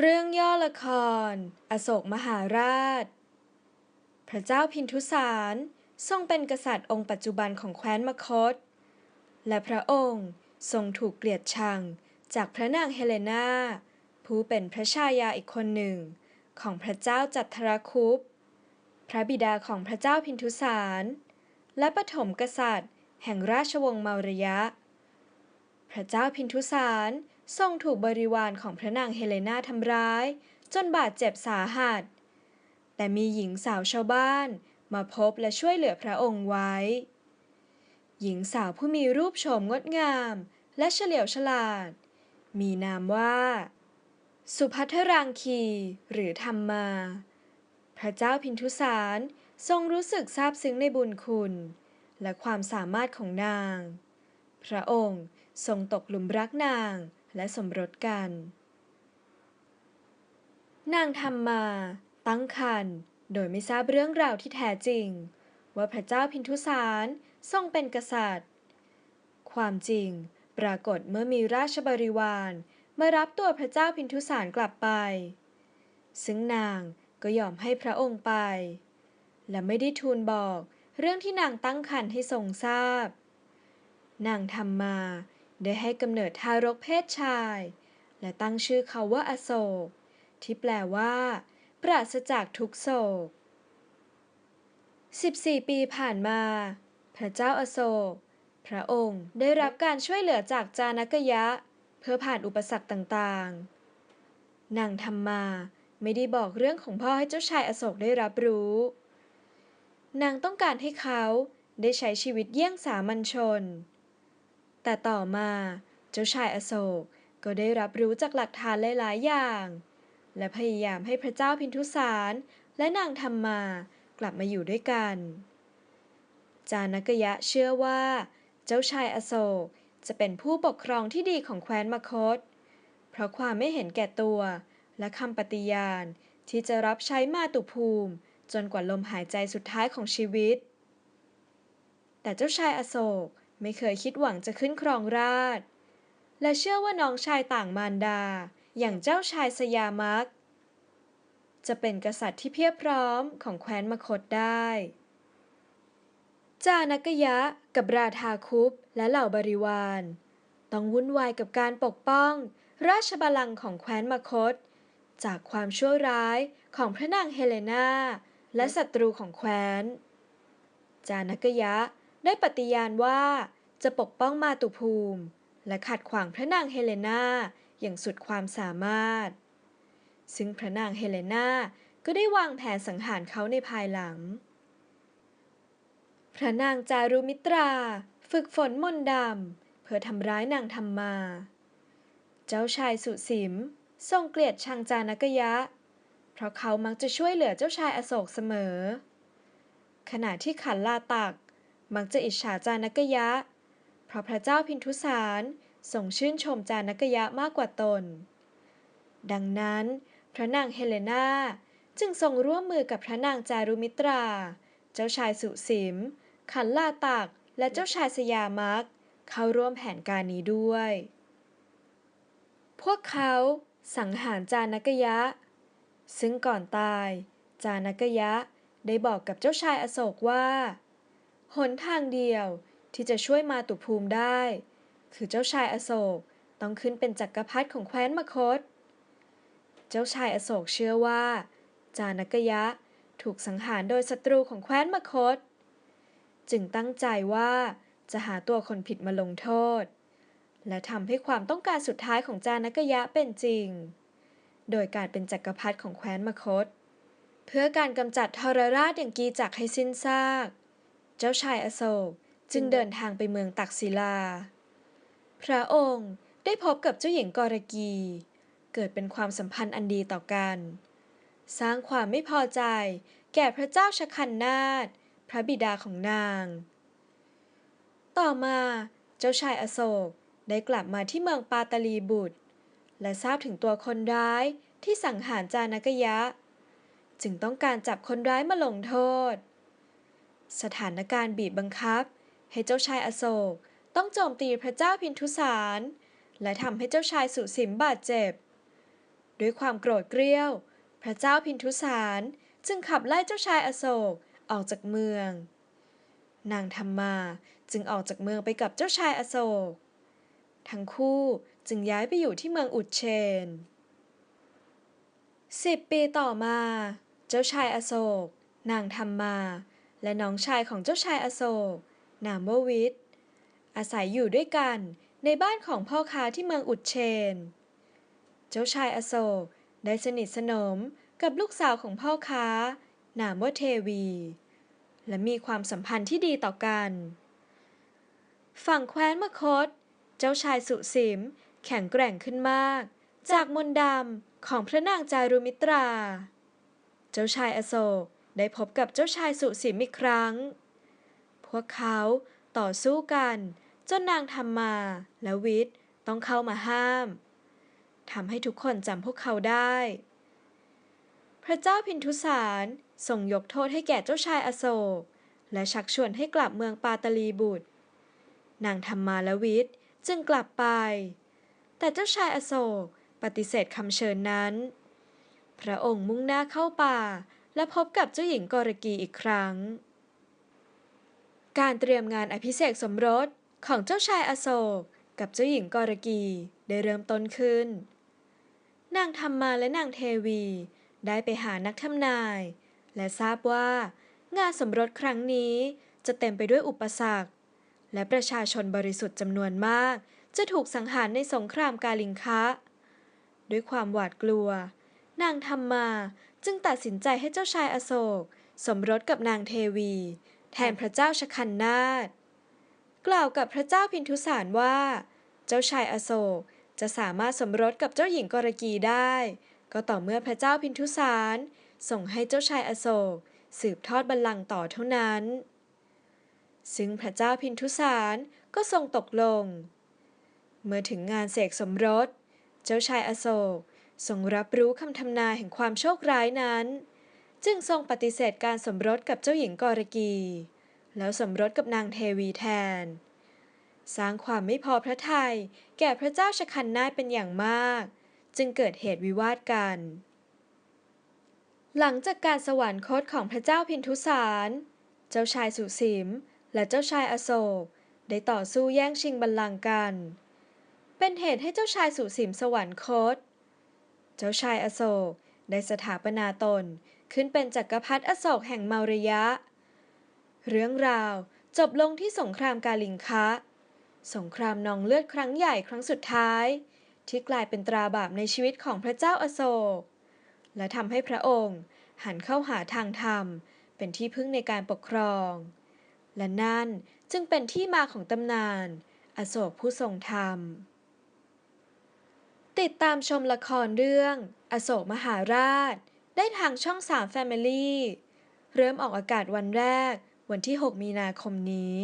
เรื่องย่อละคร อโศกมหาราช พระเจ้าพินทุสารทรงเป็นกษัตริย์องค์ปัจจุบันของแคว้นมคธและพระองค์ทรงถูกเกลียดชังจากพระนางเฮเลนาผู้เป็นพระชายาอีกคนหนึ่ง ของพระเจ้าจัตทรคุป พระบิดาของพระเจ้าพินทุสาร และปฐมกษัตริย์ แห่งราชวงศ์เมารยะ พระเจ้าพินทุสาร ทรงถูกบริวารของพระนางเฮเลนาทำร้าย จนบาดเจ็บสาหัส แต่มีหญิงสาวชาวบ้านมาพบและช่วยเหลือพระองค์ไว้ หญิงสาวผู้มีรูปโฉมงดงาม และเฉลียวฉลาด มีนามว่า สุภัทรางคีหรือธรรมา พระเจ้าพินทุสารทรงรู้สึกซาบซึ้งในบุญคุณ และความสามารถของนาง พระองค์ทรงตกหลุมรักนาง และสมรสกัน นางธรรมา ตั้งครรภ์โดยไม่ทราบเรื่องราวที่แท้จริง ว่าพระเจ้าพินทุสารทรงเป็นกษัตริย์ ความจริงปรากฏเมื่อมีราชบริวารมารับตัวพระเจ้าพินทุสารกลับไป ซึ่งนางก็ยอมให้พระองค์ไป และไม่ได้ทูลบอกเรื่องที่นางตั้งครรภ์ให้ทรงทราบ นางธรรมา ได้ให้กำเนิดทารกเพศชาย และตั้งชื่อเขาว่าอโศก ที่แปลว่า ปราศจากทุกโศก 14 ปีผ่านมา พระเจ้าอโศก พระองค์ได้รับการช่วยเหลือจากจานกยะ เพื่อผ่านอุปสรรคต่างๆ นางธรรมาไม่ได้บอกเรื่องของพ่อให้เจ้าชายอโศกได้รับรู้ นางต้องการให้เขาได้ใช้ชีวิตเยี่ยงสามัญชน แต่ต่อมา เจ้าชายอโศกก็ได้รับรู้จากหลักฐานหลายๆ อย่าง และพยายามให้พระเจ้าพินทุสารและนางธรรมากลับมาอยู่ด้วยกัน จานกยะเชื่อว่า เจ้าชายอโศกจะเป็นผู้ปกครองที่ดีของแคว้นมคธเพราะความไม่เห็นแก่ตัว และคำปฏิญาณที่จะรับใช้มาตุภูมิ จนกว่าลมหายใจสุดท้ายของชีวิต แต่เจ้าชายอโศก ไม่เคยคิดหวังจะขึ้นครองราช และเชื่อว่าน้องชายต่างมารดา อย่างเจ้าชายสยามัก จะเป็นกษัตริย์ที่เพียบพร้อมของแคว้นมคธได้ จานักยะกับราธาคุปและเหล่าบริวาร ต้องวุ่นวายกับการปกป้อง ราชบัลลังก์ของแคว้นมคธจากความชั่วร้ายของพระนางเฮเลนาและศัตรูของแคว้น จานักยะ ได้ปฏิญาณว่าจะปกป้องมาตุภูมิ และขัดขวางพระนางเฮเลนาอย่างสุดความสามารถ ซึ่งพระนางเฮเลนาก็ได้วางแผนสังหารเขาในภายหลัง พระนางจารุมิตราฝึกฝนมนดำ เพื่อทำร้ายนางธรรมา เจ้าชายสุสิม ทรงเกลียดชังจานกยะ เพราะเขามักจะช่วยเหลือเจ้าชายอโศกเสมอ ขณะที่ขันลาตัก มักจะอิจฉาจานกยะ เพราะพระเจ้าพินทุสารทรงชื่นชมจานกยะมากกว่าตน ดังนั้น พระนางเฮเลนาจึงทรงร่วมมือกับพระนางจารุมิตรา เจ้าชายสุสิม ขันลาตัก และเจ้าชายสยามัก เข้าร่วมแผนการนี้ด้วย พวกเขาสังหารจานกยะ ซึ่งก่อนตาย จานกยะได้บอกกับเจ้าชายอโศกว่า หนทางเดียวที่จะช่วยมาตุภูมิได้ คือเจ้าชายอโศกต้องขึ้นเป็นจักรพรรดิของแคว้นมคธเจ้าชายอโศกเชื่อว่า จานกยะถูกสังหารโดยศัตรูของแคว้นมคธจึงตั้งใจว่าจะหาตัวคนผิดมาลงโทษ และทำให้ความต้องการสุดท้ายของจานกยะเป็นจริง โดยการเป็นจักรพรรดิของแคว้นมคธเพื่อการกำจัดทรราชอย่างกีจักให้สิ้นซาก เจ้าชายอโศกจึงเดินทางไปเมืองตักศิลา พระองค์ได้พบกับเจ้าหญิงกรกี เกิดเป็นความสัมพันธ์อันดีต่อกัน สร้างความไม่พอใจแก่พระเจ้าชคันนาถพระบิดาของนาง ต่อมาเจ้าชายอโศกได้กลับมาที่เมืองปาตาลีบุตร และทราบถึงตัวคนร้ายที่สังหารจานกยะ จึงต้องการจับคนร้ายมาลงโทษ สถานการณ์บีบบังคับ ให้เจ้าชายอโศกต้องโจมตีพระเจ้าพินทุสาร และทำให้เจ้าชายสุสิมบาดเจ็บ ด้วยความโกรธเกรี้ยว พระเจ้าพินทุสารจึงขับไล่เจ้าชายอโศกออกจากเมือง นางธรรมาจึงออกจากเมืองไปกับเจ้าชายอโศก ทั้งคู่จึงย้ายไปอยู่ที่เมืองอุดเชนสิบปีต่อมา เจ้าชายอโศก นางธรรมา และน้องชายของเจ้าชายอโศกนามว่าวิทย์อาศัยอยู่ด้วยกันในบ้านของพ่อค้าที่เมืองอุดเชน เจ้าชายอโศกได้สนิทสนมกับลูกสาวของพ่อค้า นามว่าเทวี และมีความสัมพันธ์ที่ดีต่อกัน ฝั่งแคว้นมคต เจ้าชายสุสิมแข็งแกร่งขึ้นมาก จากมนดำของพระนางจารุมิตรา เจ้าชายอโศก ได้พบกับเจ้าชายสุสิมอีกครั้ง พวกเขาต่อสู้กันจนนางธรรมาและวิทย์ต้องเข้ามาห้ามทำให้ทุกคนจำพวกเขาได้ พระเจ้าพินทุสารทรงยกโทษให้แก่เจ้าชายอโศก และชักชวนให้กลับเมืองปาตลีบุตร นางธรรมาและวิทย์จึงกลับไป แต่เจ้าชายอโศกปฏิเสธคำเชิญนั้น พระองค์มุ่งหน้าเข้าป่า และพบกับเจ้าหญิงกรกีอีกครั้ง การเตรียมงานอภิเษกสมรสของเจ้าชายอโศกกับเจ้าหญิงกรกีได้เริ่มต้นขึ้น นางธรรมาและนางเทวีได้ไปหานักทำนาย และทราบว่างานสมรสครั้งนี้จะเต็มไปด้วยอุปสรรค และประชาชนบริสุทธิ์จำนวนมาก จะถูกสังหารในสงครามกาลิงคะ ด้วยความหวาดกลัว นางธรรมา จึงตัดสินใจให้เจ้าชายอโศก สมรสกับนางเทวี แทนพระเจ้าชคันนาถกล่าวกับพระเจ้าพินทุสารว่า เจ้าชายอโศกจะสามารถสมรสกับเจ้าหญิงกรกีได้ ก็ต่อเมื่อพระเจ้าพินทุสารส่งให้เจ้าชายอโศก สืบทอดบัลลังก์ต่อเท่านั้น ซึ่งพระเจ้าพินทุสารก็ทรงตกลง เมื่อถึงงานเสกสมรส เจ้าชายอโศก ทรงรับรู้คำทำนายแห่งความโชคร้ายนั้น จึงทรงปฏิเสธการสมรสกับเจ้าหญิงกรกี แล้วสมรสกับนางเทวีแทน สร้างความไม่พอพระทัยแก่พระเจ้าชคันนาเป็นอย่างมาก จึงเกิดเหตุวิวาทกัน หลังจากการสวรรคตของพระเจ้าพินทุสาร เจ้าชายสุสิมและเจ้าชายอโศกได้ต่อสู้แย่งชิงบัลลังก์กัน เป็นเหตุให้เจ้าชายสุสิมสวรรคต เจ้าชายอโศกได้สถาปนาตนขึ้นเป็นจักรพรรดิอโศกแห่งเมารยะ เรื่องราวจบลงที่สงครามกาลิงคะ สงครามนองเลือดครั้งใหญ่ครั้งสุดท้าย ที่กลายเป็นตราบาปในชีวิตของพระเจ้าอโศก และทำให้พระองค์หันเข้าหาทางธรรม เป็นที่พึ่งในการปกครอง และนั่นจึงเป็นที่มาของตำนาน อโศกผู้ทรงธรรม ติดตามชมละครเรื่อง อโศกมหาราช ได้ทางช่อง 3 Family เริ่มออกอากาศวันแรก วันที่ 6 มีนาคมนี้